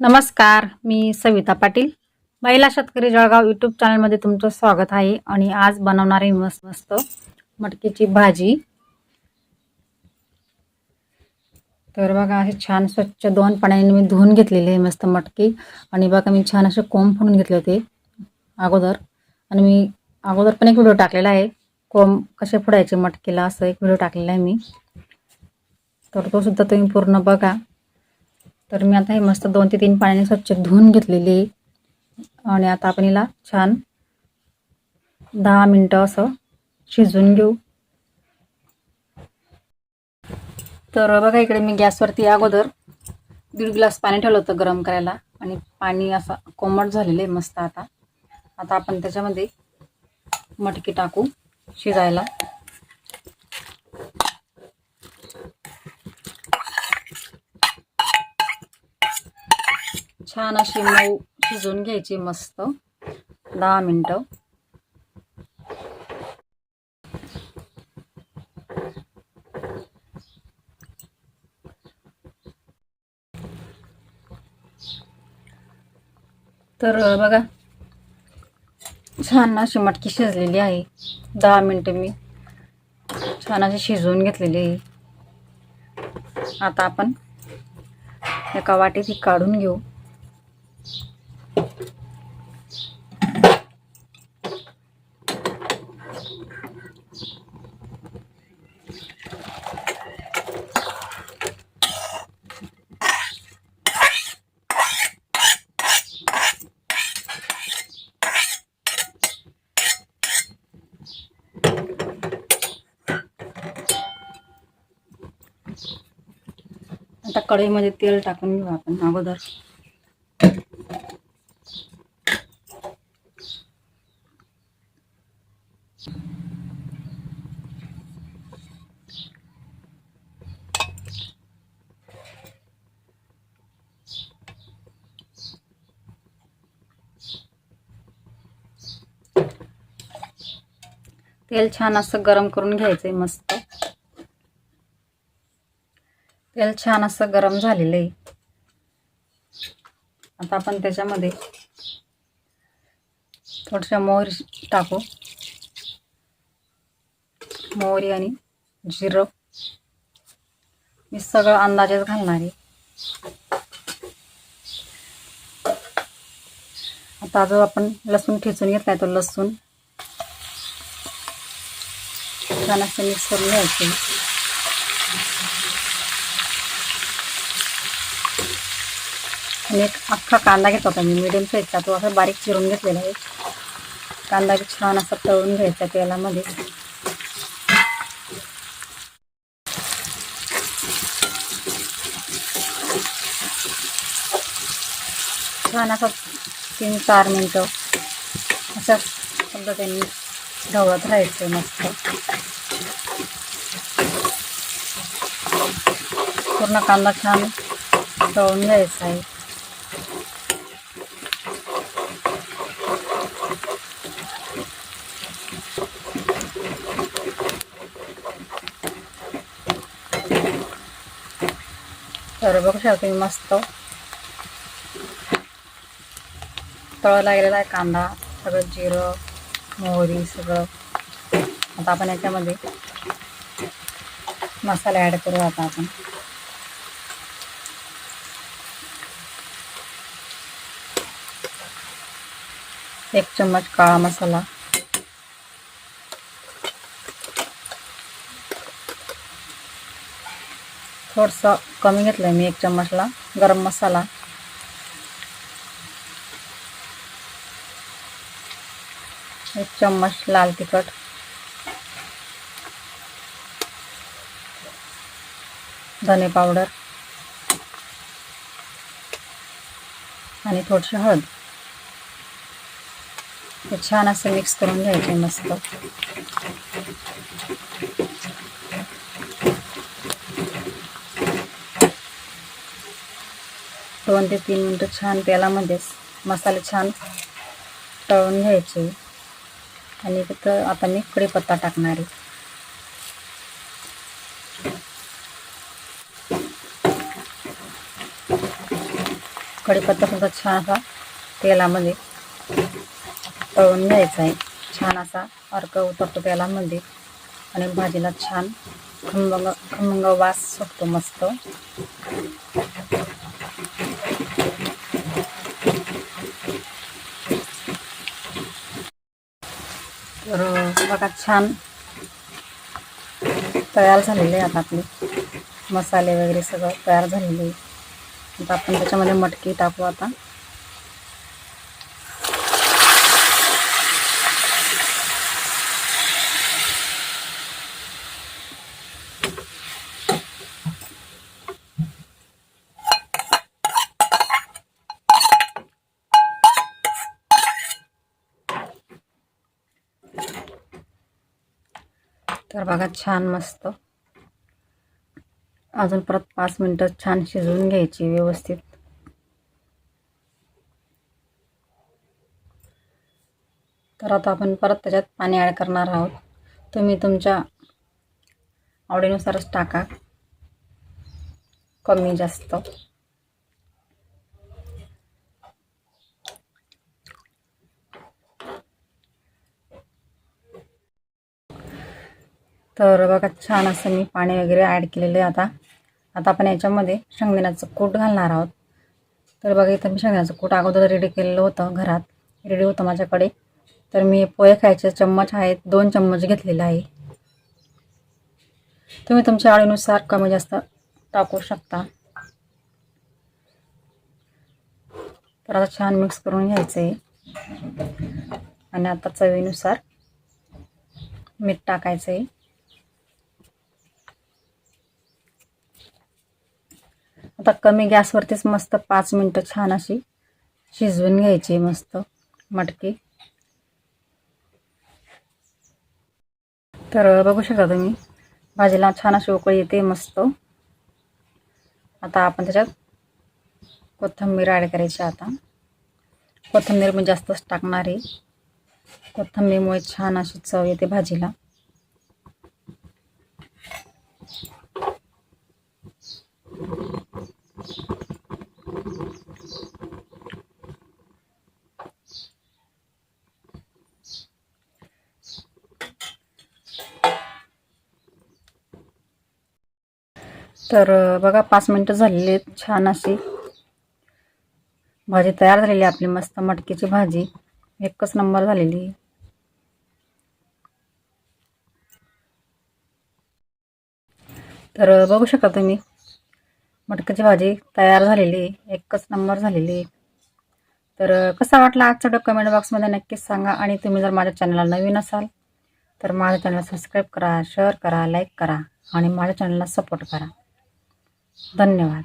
नमस्कार मी सविता पाटील. महिला शेतकरी जळगाव यूट्यूब चॅनलमध्ये तुमचं स्वागत आहे आणि आज बनवणारे मस्त मस्त मटकीची भाजी. तर बघा असे छान स्वच्छ दोन पाण्याने मी धुवून घेतलेले आहे मस्त मटकी. आणि बघा मी छान असे कोंब फोडून घेतले होते अगोदर. आणि मी अगोदर पण एक व्हिडिओ टाकलेला आहे. कोंब कसे फोडायचे मटकीला असं एक व्हिडिओ टाकलेला आहे मी. तर तो सुद्धा तुम्ही पूर्ण बघा. तर मी आता हे मस्त दोन ते तीन पाण्याने स्वच्छ धुवून घेतलेली आणि आता आपण हिला छान दहा मिनटं असं शिजवून घेऊ. तर बघा इकडे मी गॅसवरती अगोदर दीड ग्लास पाणी ठेवलं होतं गरम करायला. आणि पाणी असं कोमट झालेलं आहे मस्त आता. आता आपण त्याच्यामध्ये मटकी टाकू शिजायला. छान अशी मऊ शिजवून घ्यायची मस्त. दहा मिनटं. तर बघा. छान अशी मटकी शिजलेली आहे. दहा मिनटं मी छान अशी शिजवून घेतलेली आहे. आता आपण एका वाटीत ही काढून घेऊ. आता कढईमध्ये तेल टाकून घेऊ आपण अगोदर. तेल छान असं गरम करून घ्यायचंय मस्त. तेल छान असं गरम झालेलं आहे. आता आपण त्याच्यामध्ये थोडशा मोहरी टाकू. मोहरी आणि जिरं. मी सगळं अंदाजेच घालणार आहे. आता जो आपण लसूण ठेचून घेतलाय तो लसूण छान असं मिक्स करून घ्यायचं आणि एक अख्खा कांदा घेतला होता. मी मिडियम साईजचा तो असा बारीक चिरून घेतलेला आहे. कांदा छान असा तळून घ्यायचा तेलामध्ये. छान असं तीन चार मिनटं अशा पद्धतीने ढवळत राहायचं मस्त. पूर्ण कांदा छान तळून घ्यायचा आहे. तर बघू शकता तुम्ही मस्त. तळ लागलेला आहे कांदा सगळं जिरं मोहरी सगळं. आता आपण याच्यामध्ये मसाला ॲड करू आता आपण. एक चम्मच काळा मसाला. थोडंसं कमी घेतलं आहे मी एक चम्मचला गरम मसाला. एक चम्मच लाल तिखट. धने पावडर. आणि थोडीशी हळद. हे छान असं मिक्स करून घ्यायचे मस्त. दोन ते तीन मिनटं छान तेलामध्येच म्हणजे मसाले छान तळून घ्यायचे. आणि तिथं आता मी कढीपत्ता टाकणार आहे. कढीपत्तासुद्धा छान असा तेलामध्ये तळून घ्यायचा आहे. छान असा अर्क उतरतो तेलामध्ये. आणि भाजीला छान खमंग खमंग वास सुटतो मस्त. तर बघा छान तयार झालेले आहेत आपले. मसाले वगैरे सगळं तयार झालेले आहे आता आपण त्याच्यामध्ये मटकी टाकू आता. तर बघा छान मस्त. अजून परत पाच मिनटं छान शिजवून घ्यायची व्यवस्थित. तर आता आपण परत त्याच्यात पाणी ॲड करणार आहोत. तुम्ही तुमच्या आवडीनुसारच टाका. कमी जास्त. तर बघा छान असं मी पाणी वगैरे ॲड केलेलं आहे आता. आता आपण याच्यामध्ये शेंगदाण्याचं कूट घालणार आहोत. तर बघा इथं मी शेंगदाण्याचं कूट अगोदर रेडी केलेलं होतं घरात. रेडी होतं माझ्याकडे. तर मी पोहे खायचे चम्मच आहेत दोन चम्मच घेतलेला आहे. तुम्ही तुमच्या आळीनुसार कमी जास्त टाकू शकता. तर आता छान मिक्स करून घ्यायचं. आहे आणि आता चवीनुसार मीठ टाकायचं. आहे आता कमी गॅसवरतीच मस्त पाच मिनटं छान अशी शिजवून घ्यायची मस्त मटकी. तर बघू शकता तुम्ही भाजीला छान अशी उकळी येते मस्त. आता आपण त्याच्यात कोथिंबीर ॲड करायची आता. कोथिंबीर मी जास्तच टाकणार आहे. कोथिंबीरमुळे छान अशी चव येते भाजीला. तर बघा पाच मिनटं झालेली आहेत छान अशी. भाजी तयार झालेली आहे आपली मस्त मटकीची भाजी. एकच नंबर झालेली. तर बघू शकता तुम्ही मटकीची भाजी तयार झालेली आहे एकच नंबर झालेली आहे. तर कसा वाटला आजचा डो कमेंट बॉक्समध्ये नक्कीच सांगा आणि तुम्ही जर माझ्या चॅनलला नवीन असाल तर माझ्या चॅनलला सबस्क्राईब करा शेअर करा लाईक करा आणि माझ्या चॅनलला सपोर्ट करा. धन्यवाद.